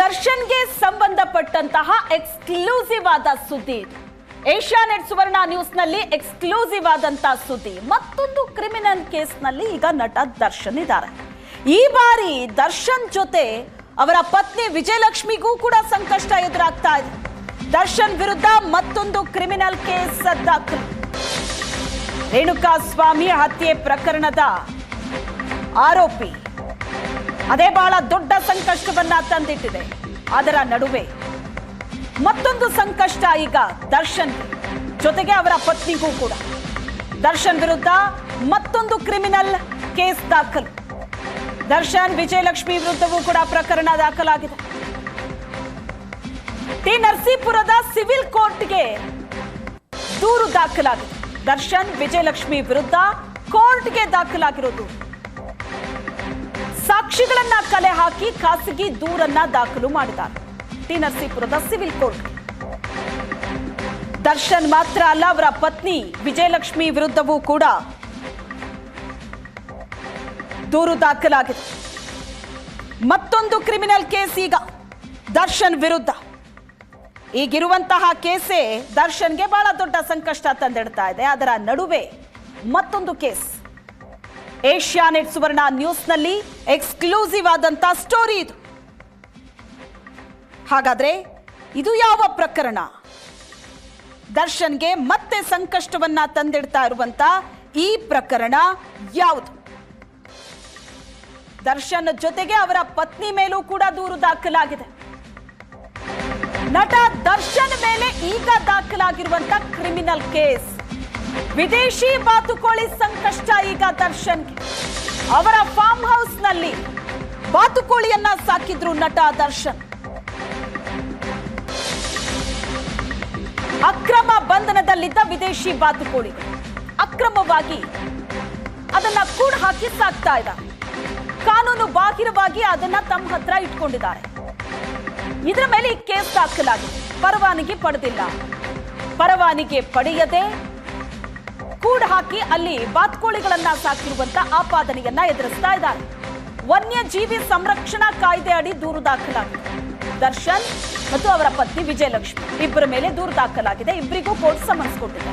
ದರ್ಶನ್ಗೆ ಸಂಬಂಧಪಟ್ಟಂತಹ ಎಕ್ಸ್ಕ್ಲೂಸಿವ್ ಆದ ಸುದ್ದಿ. ಏಷ್ಯಾನೆಟ್ ಸುವರ್ಣ ನ್ಯೂಸ್ನಲ್ಲಿ ಎಕ್ಸ್ಕ್ಲೂಸಿವ್ ಆದಂತಹ ಸುದ್ದಿ. ಮತ್ತೊಂದು ಕ್ರಿಮಿನಲ್ ಕೇಸ್ನಲ್ಲಿ ಈಗ ನಟ ದರ್ಶನ್ ಇದ್ದಾರೆ. ಈ ಬಾರಿ ದರ್ಶನ್ ಜೊತೆ ಅವರ ಪತ್ನಿ ವಿಜಯಲಕ್ಷ್ಮಿಗೂ ಕೂಡ ಸಂಕಷ್ಟ ಎದುರಾಗ್ತಾ ಇದೆ. ದರ್ಶನ್ ವಿರುದ್ಧ ಮತ್ತೊಂದು ಕ್ರಿಮಿನಲ್ ಕೇಸ್ ರೇಣುಕಾ ಸ್ವಾಮಿ ಹತ್ಯೆ ಪ್ರಕರಣದ ಆರೋಪಿ. ಅದೇ ಬಹಳ ದೊಡ್ಡ ಸಂಕಷ್ಟವನ್ನ ತಂದಿಟ್ಟಿದೆ. ಅದರ ನಡುವೆ ಮತ್ತೊಂದು ಸಂಕಷ್ಟ ಈಗ ದರ್ಶನ್ ಜೊತೆಗೆ ಅವರ ಪತ್ನಿಗೂ ಕೂಡ. ದರ್ಶನ್ ವಿರುದ್ಧ ಮತ್ತೊಂದು ಕ್ರಿಮಿನಲ್ ಕೇಸ್ ದಾಖಲು. ದರ್ಶನ್ ವಿಜಯಲಕ್ಷ್ಮಿ ವಿರುದ್ಧವೂ ಕೂಡ ಪ್ರಕರಣ ದಾಖಲಾಗಿದೆ. ಟಿ ನರಸೀಪುರದ ಸಿವಿಲ್ ಕೋರ್ಟ್ಗೆ ದೂರು ದಾಖಲಾಗಿದೆ. ದರ್ಶನ್ ವಿಜಯಲಕ್ಷ್ಮಿ ವಿರುದ್ಧ ಕೋರ್ಟ್ಗೆ ದಾಖಲಾಗಿರೋದು ಸಾಕ್ಷಿಗಳನ್ನ ಕಲೆ ಹಾಕಿ ಖಾಸಗಿ ದೂರನ್ನ ದಾಖಲು ಮಾಡಿದ್ದಾರೆ. ಟಿ ನರಸೀಪುರದ ಸಿವಿಲ್ ಕೋರ್ಟ್. ದರ್ಶನ್ ಮಾತ್ರ ಅಲ್ಲ, ಅವರ ಪತ್ನಿ ವಿಜಯಲಕ್ಷ್ಮಿ ವಿರುದ್ಧವೂ ಕೂಡ ದೂರು ದಾಖಲಾಗಿದೆ. ಮತ್ತೊಂದು ಕ್ರಿಮಿನಲ್ ಕೇಸ್ ಈಗ, ದರ್ಶನ್ ವಿರುದ್ಧ. ಈಗಿರುವಂತಹ ಕೇಸೇ ದರ್ಶನ್ಗೆ ಬಹಳ ದೊಡ್ಡ ಸಂಕಷ್ಟ ತಂದಿಡ್ತಾ ಇದೆ. ಅದರ ನಡುವೆ ಮತ್ತೊಂದು ಕೇಸ್. ಏಷ್ಯಾನೆಟ್ ಸುವರ್ಣ ನ್ಯೂಸ್ನಲ್ಲಿ ಎಕ್ಸ್ಕ್ಲೂಸಿವ್ ಆದಂತ ಸ್ಟೋರಿ ಇದು. ಹಾಗಾದ್ರೆ ಇದು ಯಾವ ಪ್ರಕರಣ? ದರ್ಶನ್ಗೆ ಮತ್ತೆ ಸಂಕಷ್ಟವನ್ನ ತಂದಿಡ್ತಾ ಇರುವಂತ ಈ ಪ್ರಕರಣ ಯಾವುದು? ದರ್ಶನ್ ಜೊತೆಗೆ ಅವರ ಪತ್ನಿ ಮೇಲೂ ಕೂಡ ದೂರು ದಾಖಲಾಗಿದೆ. ನಟ ದರ್ಶನ್ ಮೇಲೆ ಈಗ ದಾಖಲಾಗಿರುವಂತ ಕ್ರಿಮಿನಲ್ ಕೇಸ್. ವಿದೇಶಿ ಬಾತುಕೋಳಿ ಸಂಕಷ್ಟ ಈಗ ದರ್ಶನ್ ಅವರ ಫಾರ್ಮ್ ಹೌಸ್ನಲ್ಲಿ ಬಾತುಕೋಳಿಯನ್ನ ಸಾಕಿದ್ರು ನಟ ದರ್ಶನ್. ಅಕ್ರಮ ಬಂಧನದಲ್ಲಿದ್ದ ವಿದೇಶಿ ಬಾತುಕೋಳಿ ಅಕ್ರಮವಾಗಿ ಅದನ್ನ ಕೂಡ ಹಾಕಿ ಸಾಕ್ತಾ ಇದ್ದ ಕಾನೂನು ಬಾಹಿರವಾಗಿ ಅದನ್ನ ತಮ್ಮ ಹತ್ರ ಇಟ್ಕೊಂಡಿದ್ದಾರೆ. ಇದರ ಮೇಲೆ ಕೇಸ್ ದಾಖಲಾಗಿದೆ. ಪರವಾನಗಿ ಪಡೆದಿಲ್ಲ. ಪರವಾನಿಗೆ ಪಡೆಯದೆ ಕೂಡ ಹಾಕಿ ಅಲ್ಲಿ ಬಾತ್ಕೋಳಿಗಳನ್ನ ಸಾಕಿರುವಂತ ಆಪಾದನೆಯನ್ನ ಎದುರಿಸ್ತಾ ಇದ್ದಾರೆ. ವನ್ಯಜೀವಿ ಸಂರಕ್ಷಣಾ ಕಾಯ್ದೆ ಅಡಿ ದೂರು ದಾಖಲಾಗಿದೆ. ದರ್ಶನ್ ಮತ್ತು ಅವರ ಪತ್ನಿ ವಿಜಯಲಕ್ಷ್ಮಿ ಇಬ್ಬರ ಮೇಲೆ ದೂರು ದಾಖಲಾಗಿದೆ. ಇಬ್ಬರಿಗೂ ಕೋರ್ಟ್ ಸಮನ್ಸ್ ಕೊಟ್ಟಿದೆ.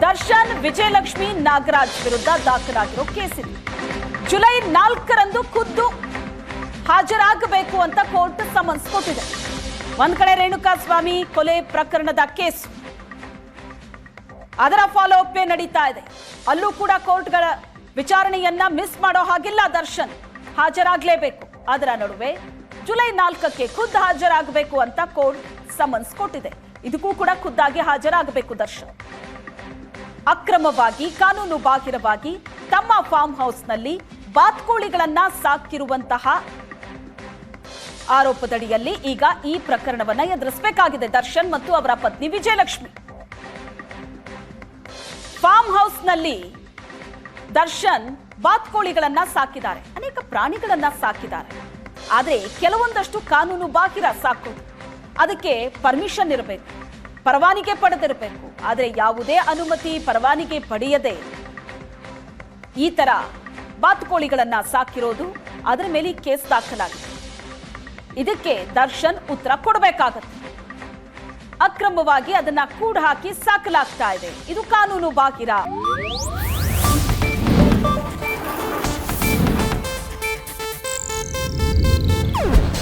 ದರ್ಶನ್, ವಿಜಯಲಕ್ಷ್ಮಿ, ನಾಗರಾಜ್ ವಿರುದ್ಧ ದಾಖಲಾಗಿರೋ ಕೇಸ್ ಇದು. ಜುಲೈ ನಾಲ್ಕರಂದು ಖುದ್ದು ಹಾಜರಾಗಬೇಕು ಅಂತ ಕೋರ್ಟ್ ಸಮನ್ಸ್ ಕೊಟ್ಟಿದೆ. ಒಂದ್ ಕಡೆ ರೇಣುಕಾ ಸ್ವಾಮಿ ಕೊಲೆ ಪ್ರಕರಣದ ಕೇಸ್. ಅದರ ಫಾಲೋ ಅಪ್ ನಡೀತಾ ಇದೆ. ಅಲ್ಲೂ ಕೂಡ ಕೋರ್ಟ್ಗಳ ವಿಚಾರಣೆಯನ್ನ ಮಿಸ್ ಮಾಡೋ ಹಾಗಿಲ್ಲ ದರ್ಶನ್. ಹಾಜರಾಗಲೇಬೇಕು. ಅದರ ನಡುವೆ ಜುಲೈ ನಾಲ್ಕಕ್ಕೆ ಖುದ್ದು ಹಾಜರಾಗಬೇಕು ಅಂತ ಕೋರ್ಟ್ ಸಮನ್ಸ್ ಕೊಟ್ಟಿದೆ. ಇದಕ್ಕೂ ಕೂಡ ಖುದ್ದಾಗಿ ಹಾಜರಾಗಬೇಕು ದರ್ಶನ್. ಅಕ್ರಮವಾಗಿ, ಕಾನೂನು ಬಾಹಿರವಾಗಿ ತಮ್ಮ ಫಾರ್ಮ್ ಹೌಸ್ನಲ್ಲಿ ಬಾತ್ಕೋಳಿಗಳನ್ನ ಸಾಕಿರುವಂತಹ ಆರೋಪದಡಿಯಲ್ಲಿ ಈಗ ಈ ಪ್ರಕರಣವನ್ನ ಎದುರಿಸಬೇಕಾಗಿದೆ ದರ್ಶನ್ ಮತ್ತು ಅವರ ಪತ್ನಿ ವಿಜಯಲಕ್ಷ್ಮಿ. ಫಾರ್ಮ್ ಹೌಸ್ನಲ್ಲಿ ದರ್ಶನ್ ಬಾತ್ಕೋಳಿಗಳನ್ನ ಸಾಕಿದ್ದಾರೆ. ಅನೇಕ ಪ್ರಾಣಿಗಳನ್ನ ಸಾಕಿದ್ದಾರೆ. ಆದರೆ ಕೆಲವೊಂದಷ್ಟು ಕಾನೂನು ಬಾಹಿರ ಸಾಕು. ಅದಕ್ಕೆ ಪರ್ಮಿಷನ್ ಇರಬೇಕು. ಪರವಾನಿಗೆ ಪಡೆದಿರಬೇಕು. ಆದರೆ ಯಾವುದೇ ಅನುಮತಿ ಪರವಾನಿಗೆ ಪಡೆಯದೆ ಈ ತರ ಬಾತುಕೋಳಿಗಳನ್ನ ಸಾಕಿರೋದು ಅದರ ಮೇಲೆ ಕೇಸ್ ದಾಖಲಾಗಿದೆ. ಇದಕ್ಕೆ ದರ್ಶನ್ ಉತ್ತರ ಕೊಡಬೇಕಾಗತ್ತೆ. ಅಕ್ರಮವಾಗಿ ಅದನ್ನ ಕೂಡ ಹಾಕಿ ಸಾಕಲಾಗ್ತಾ ಇದೆ. ಇದು ಕಾನೂನು ಬಾಹಿರ.